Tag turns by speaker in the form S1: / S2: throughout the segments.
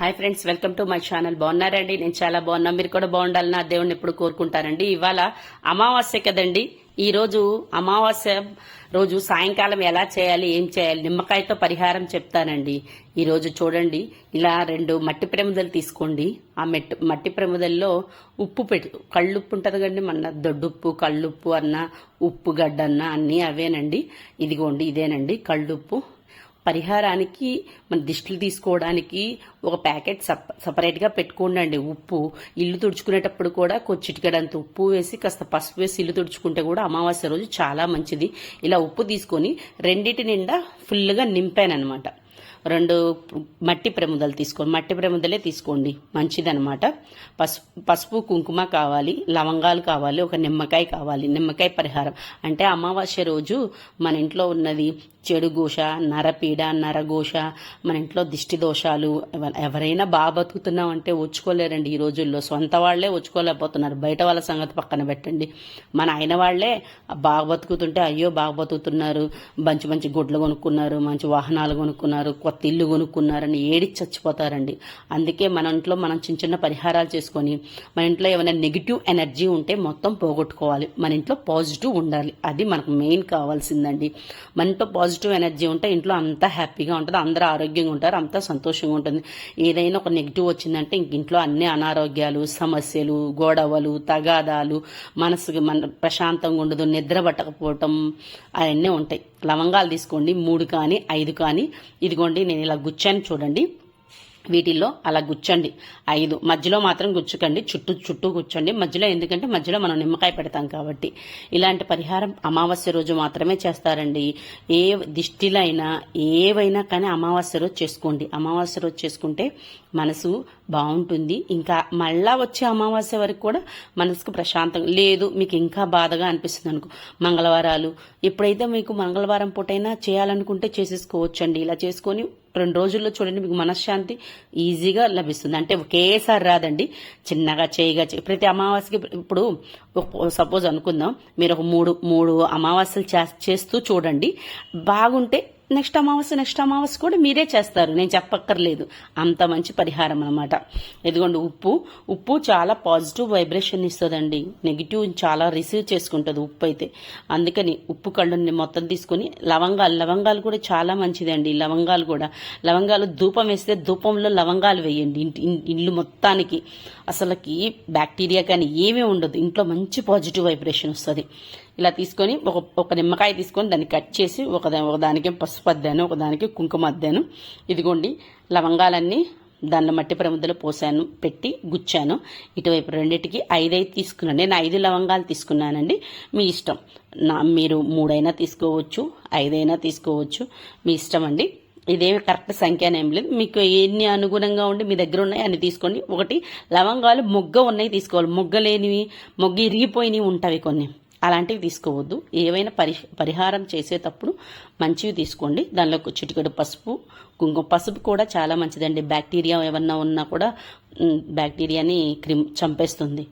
S1: Hi friends welcome to my channel. బాగున్నారండి? నేను చాలా బాగున్నా. మీరు కూడా బాగుండాలని నా దేవుడిని ఎప్పుడు కోరుకుంటానండి. ఇవాళ అమావాస్య కదండి. ఈరోజు అమావాస్య రోజు సాయంకాలం ఎలా చేయాలి ఏం చేయాలి నిమ్మకాయతో పరిహారం చెప్తానండి. ఈరోజు చూడండి ఇలా రెండు మట్టి ప్రమిదలు తీసుకోండి. ఆ మెట్టు మట్టి ప్రమిదల్లో ఉప్పు పెట్టు కళ్ళుప్పు ఉంటుంది కండి మన దొడ్డుప్పు కళ్ళుప్పు అన్న ఉప్పు గడ్డ అన్న అన్నీ అవేనండి. ఇదిగోండి ఇదేనండి కళ్ళుప్పు. పరిహారానికి మన దిష్టిలు తీసుకోవడానికి ఒక ప్యాకెట్ సప్ సపరేట్గా పెట్టుకోండి ఉప్పు ఇల్లు తుడుచుకునేటప్పుడు కూడా కొచ్చిటికడంత ఉప్పు వేసి కాస్త పసుపు వేసి ఇల్లు తుడుచుకుంటే కూడా అమావాస్య రోజు చాలా మంచిది. ఇలా ఉప్పు తీసుకొని రెండిటి నిండా ఫుల్గా నింపానమాట రెండు మట్టి ప్రముదలు తీసుకోండి. మట్టి ప్రముదలే తీసుకోండి. మంచిదనమాట పసుపు పసుపు కుంకుమ కావాలి లవంగాలు కావాలి ఒక నిమ్మకాయ కావాలి నిమ్మకాయ పరిహారం. అంటే అమావాస్య రోజు మన ఇంట్లో ఉన్నది చెడు ఘోష నరపీడ నరఘోష మన ఇంట్లో దిష్టి దోషాలు ఎవ- ఎవరైనా బాగా బతుకుతున్నాం అంటే వచ్చుకోలేరండి ఈ రోజుల్లో. సొంత వాళ్ళే వచ్చుకోలేకపోతున్నారు బయట వాళ్ళ సంగతి పక్కన పెట్టండి. మన ఆయన వాళ్ళే బాగా బతుకుతుంటే అయ్యో బాగా బతుకుతున్నారు. మంచి మంచి గుడ్లు కొనుక్కున్నారు మంచి వాహనాలు కొనుక్కున్నారు కొత్త ఇల్లు కొనుక్కున్నారని ఏడి చచ్చిపోతారండి. అందుకే మన ఇంట్లో మనం చిన్న చిన్న పరిహారాలు చేసుకొని మన ఇంట్లో ఏమైనా నెగిటివ్ ఎనర్జీ ఉంటే మొత్తం పోగొట్టుకోవాలి. మన ఇంట్లో పాజిటివ్ ఉండాలి. అది మనకు మెయిన్ కావాల్సిందండి. మన ఇంట్లో పాజిటివ్ ఎనర్జీ ఉంటే ఇంట్లో అంతా హ్యాపీగా ఉంటుంది. అందరూ ఆరోగ్యంగా ఉంటారు. అంతా సంతోషంగా ఉంటుంది. ఏదైనా ఒక నెగిటివ్ వచ్చిందంటే ఇంక ఇంట్లో అన్ని అనారోగ్యాలు సమస్యలు గొడవలు తగాదాలు మనసుకి మన ప్రశాంతంగా ఉండదు నిద్ర పట్టకపోవటం అవన్నీ ఉంటాయి. లవంగాలు తీసుకోండి. మూడు కానీ ఐదు కానీ ఇదిగోండి నేను ఇలా గుచ్చాను చూడండి. వీటిల్లో అలా గుచ్చండి. ఐదు. మధ్యలో మాత్రం గుచ్చుకండి. చుట్టూ చుట్టూ కూర్చోండి మధ్యలో ఎందుకంటే మధ్యలో మనం నిమ్మకాయ పెడతాం కాబట్టి. ఇలాంటి పరిహారం అమావాస్య రోజు మాత్రమే చేస్తారండి. ఏ దిష్టిలైనా ఏవైనా కానీ అమావాస్య రోజు చేసుకోండి. అమావాస్య రోజు చేసుకుంటే మనసు బాగుంటుంది. ఇంకా మళ్ళా వచ్చే అమావాస్య వరకు కూడా మనసుకు ప్రశాంతంగా లేదు మీకు ఇంకా బాధగా అనిపిస్తుంది అనుకో. మంగళవారాలు. ఎప్పుడైతే మీకు మంగళవారం పూటైనా చేయాలనుకుంటే చేసేసుకోవచ్చండి. ఇలా చేసుకొని రెండు రోజుల్లో చూడండి మీకు మనశ్శాంతి ఈజీగా లభిస్తుంది. అంటే ఒకేసారి రాదండి చిన్నగా చేయగా చేయి ప్రతి అమావాస్యకి ఇప్పుడు సపోజ్ అనుకుందాం మీరు ఒక మూడు మూడు అమావాస్యలు చేస్తూ చూడండి బాగుంటే నెక్స్ట్ అమావాస్య నెక్స్ట్ అమావాస్య కూడా మీరే చేస్తారు. నేను చెప్పక్కర్లేదు. అంత మంచి పరిహారం అనమాట ఎందుకంటే ఉప్పు. ఉప్పు చాలా పాజిటివ్ వైబ్రేషన్ ఇస్తుందండి. నెగిటివ్ చాలా రిసీవ్ చేసుకుంటుంది ఉప్పు అయితే. అందుకని ఉప్పు కళ్ళుని మొత్తం తీసుకొని లవంగాలు లవంగాలు కూడా చాలా మంచిదండి. లవంగాలు కూడా. లవంగాలు ధూపం వేస్తే ధూపంలో లవంగాలు వేయండి. ఇంటి ఇల్లు మొత్తానికి. అసలుకి బ్యాక్టీరియా కానీ ఏమీ ఉండదు. ఇంట్లో మంచి పాజిటివ్ వైబ్రేషన్ వస్తుంది. ఇలా తీసుకొని ఒక ఒక నిమ్మకాయ తీసుకొని దాన్ని కట్ చేసి ఒక ఒకదానికి పసుపు అద్దాను ఒకదానికి కుంకుమ అద్దాను. ఇదిగోండి లవంగాలన్నీ దానిలో మట్టి ప్రముద్దలు పోసాను పెట్టి గుచ్చాను. ఇటువైపు రెండింటికి ఐదైదు తీసుకున్నాను. నేను ఐదు లవంగాలు తీసుకున్నానండి. మీ ఇష్టం. నా మీరు మూడైనా తీసుకోవచ్చు ఐదైనా తీసుకోవచ్చు. మీ ఇష్టం అండి. ఇదేమి కరెక్ట్ సంఖ్య అని లేదు. మీకు ఎన్ని అనుగుణంగా ఉండి మీ దగ్గర ఉన్నాయి అన్ని తీసుకోండి. ఒకటి లవంగాలు మొగ్గ ఉన్నాయి తీసుకోవాలి. మొగ్గ లేనివి మొగ్గ ఇరిగిపోయినవి ఉంటాయి కొన్ని. అలాంటివి తీసుకోవద్దు. ఏవైనా పరి పరిహారం చేసేటప్పుడు మంచివి తీసుకోండి. దానిలో చిటికడు చిటికెడు పసుపు కుంకుమ పసుపు కూడా చాలా మంచిదండి. బ్యాక్టీరియా ఏమన్నా ఉన్నా కూడా బ్యాక్టీరియాని క్రిమ్ చంపేస్తుంది.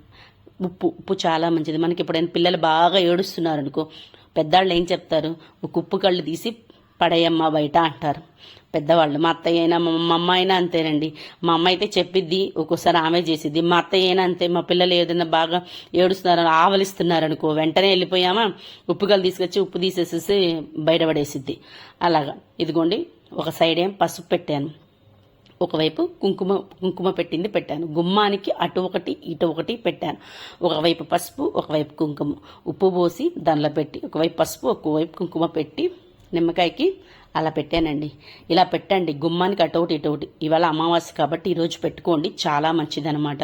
S1: ఉప్పు ఉప్పు చాలా మంచిది. మనకి ఎప్పుడైనా పిల్లలు బాగా ఏడుస్తున్నారు అనుకో పెద్దవాళ్ళు ఏం చెప్తారు? ఒక ఉప్పు కళ్ళు తీసి పడేయమ్మా బయట అంటారు. పెద్దవాళ్ళు మా అత్తయ్య అయినా మా మా అమ్మ అయినా అంతేనండి. మా అమ్మ అయితే చెప్పిద్ది ఒక్కోసారి ఆమె చేసిద్ది. మా అత్తయ్య అయినా అంతే మా పిల్లలు ఏదైనా బాగా ఏడుస్తున్నారు ఆవలిస్తున్నారు అనుకో వెంటనే వెళ్ళిపోయామా ఉప్పు తీసుకొచ్చి ఉప్పు తీసేసేసి బయటపడేసిద్ది. అలాగా. ఇదిగోండి ఒక సైడ్ ఏం పసుపు పెట్టాను. ఒకవైపు కుంకుమ కుంకుమ పెట్టింది పెట్టాను. గుమ్మానికి అటు ఒకటి ఇటు ఒకటి పెట్టాను. ఒకవైపు పసుపు ఒకవైపు కుంకుమ. ఉప్పు పోసి దానిలో పెట్టి ఒకవైపు పసుపు ఒకవైపు కుంకుమ పెట్టి నిమ్మకాయకి అలా పెట్టానండి. ఇలా పెట్టండి. గుమ్మానికి అటు ఒకటి ఇవాళ అమావాస్య కాబట్టి ఈరోజు పెట్టుకోండి. చాలా మంచిదనమాట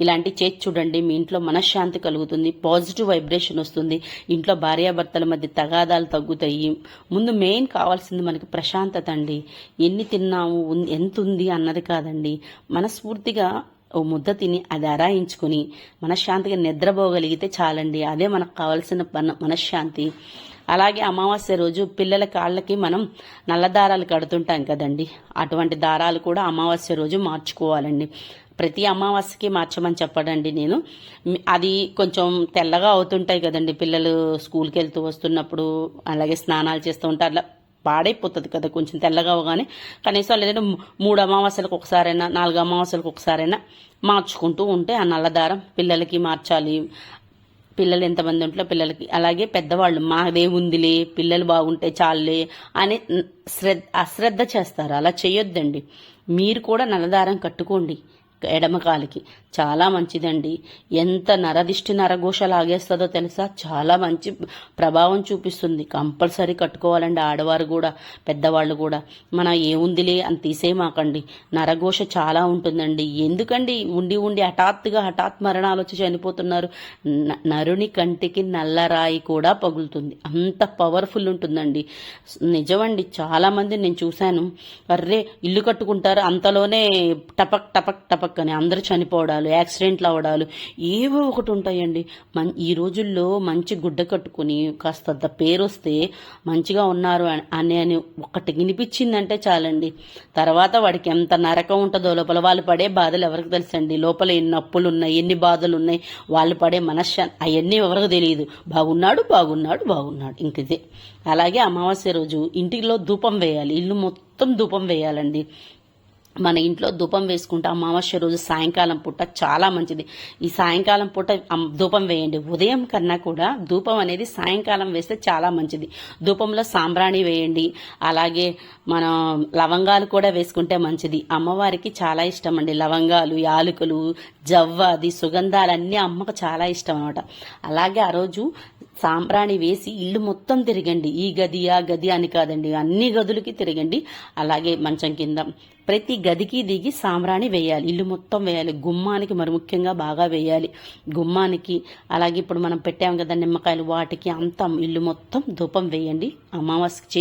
S1: ఇలాంటి చేతి చూడండి. మీ ఇంట్లో మనశ్శాంతి కలుగుతుంది. పాజిటివ్ వైబ్రేషన్ వస్తుంది. ఇంట్లో భార్యాభర్తల మధ్య తగాదాలు తగ్గుతాయి. ముందు మెయిన్ కావాల్సింది మనకి ప్రశాంతత అండి. ఎన్ని తిన్నాము ఎంత ఉంది అన్నది కాదండి. మనస్ఫూర్తిగా ఓ ముద్ద తిని అది అరాయించుకుని మనశ్శాంతిగా నిద్రపోగలిగితే చాలండి. అదే మనకు కావాల్సిన మన- మనశ్శాంతి. అలాగే అమావాస్య రోజు పిల్లల కాళ్ళకి మనం నల్ల దారాలు కడుతుంటాం కదండి. అటువంటి దారాలు కూడా అమావాస్య రోజు మార్చుకోవాలండి. ప్రతి అమావాస్యకి మార్చమని చెప్పడండి నేను. అది కొంచెం తెల్లగా అవుతుంటాయి కదండి. పిల్లలు స్కూల్కి వెళ్తూ వస్తున్నప్పుడు అలాగే స్నానాలు చేస్తూ ఉంటారు అట్లా పాడైపోతుంది కదా కొంచెం తెల్లగా అవగానే. కనీసం లేదంటే మూడు అమావాస్యలకు ఒకసారైనా నాలుగు అమావాస్యలకు ఒకసారైనా మార్చుకుంటూ ఉంటే ఆ నల్లదారం పిల్లలకి మార్చాలి. పిల్లలు ఎంతమంది ఉంట్లో పిల్లలకి అలాగే పెద్దవాళ్ళు మాదే ఉందిలే పిల్లలు బాగుంటే చాలులే అని శ్రద్ధ అశ్రద్ధ చేస్తారు. అలా చేయొద్దండి. మీరు కూడా నల్లదారం కట్టుకోండి. ఎడమకాలికి చాలా మంచిదండి. ఎంత నరదిష్టి నరఘోష లాగేస్తుందో తెలుసా? చాలా మంచి ప్రభావం చూపిస్తుంది. కంపల్సరీ కట్టుకోవాలండి ఆడవారు కూడా పెద్దవాళ్ళు కూడా. మన ఏముందిలే అని తీసేమాకండి. నరఘోష చాలా ఉంటుందండి. ఎందుకండి? ఉండి ఉండి హఠాత్తుగా హఠాత్ మరణాలు వచ్చి చనిపోతున్నారు. న- నరుని కంటికి నల్లరాయి కూడా పగులుతుంది. అంత పవర్ఫుల్ ఉంటుందండి. నిజమండి. చాలామంది నేను చూశాను. అర్రే ఇల్లు కట్టుకుంటారు. అంతలోనే టపక్ టపక్ టపక్ పక్కనే అందరూ చనిపోవడాలు యాక్సిడెంట్లు అవడాలు ఏవో ఒకటి ఉంటాయండి. మన్ ఈ రోజుల్లో మంచి గుడ్డ కట్టుకుని కాస్త పేరు వస్తే మంచిగా ఉన్నారు అని- అని అని ఒకటి వినిపించిందంటే చాలండి. తర్వాత వాడికి ఎంత నరకం ఉంటుందో లోపల వాళ్ళు పడే బాధలు ఎవరికి తెలుసండి? లోపల ఎన్ని అప్పులు ఉన్నాయి ఎన్ని బాధలు ఉన్నాయి వాళ్ళు పడే మనశ్శా అవన్నీ ఎవరికి తెలియదు. బాగున్నాడు బాగున్నాడు బాగున్నాడు. ఇంక ఇదే. అలాగే అమావాస్య రోజు ఇంటిలో ధూపం వేయాలి. ఇల్లు మొత్తం ధూపం వేయాలండి. మన ఇంట్లో ధూపం వేసుకుంటే అమావాస్య రోజు సాయంకాలం పూట చాలా మంచిది. ఈ సాయంకాలం పూట ధూపం వేయండి. ఉదయం కన్నా కూడా ధూపం అనేది సాయంకాలం వేస్తే చాలా మంచిది. ధూపంలో సాంబ్రాణి వేయండి. అలాగే మన లవంగాలు కూడా వేసుకుంటే మంచిది. అమ్మవారికి చాలా ఇష్టం అండి. లవంగాలు యాలకులు జవ్వాది సుగంధాలన్నీ అమ్మకు చాలా ఇష్టం అనమాట అలాగే ఆ రోజు సాంబ్రాణి వేసి ఇల్లు మొత్తం తిరగండి. ఈ గది ఆ గది అని కాదండి. అన్ని గదులకి తిరగండి. అలాగే మంచం కింద ప్రతి గదికి దిగి సాంబ్రాణి వేయాలి. ఇల్లు మొత్తం వేయాలి. గుమ్మానికి మరి ముఖ్యంగా బాగా వేయాలి. గుమ్మానికి అలాగే ఇప్పుడు మనం పెట్టాము కదా నిమ్మకాయలు. వాటికి అంతం ఇల్లు మొత్తం ధూపం వేయండి. అమావాస్యకి చే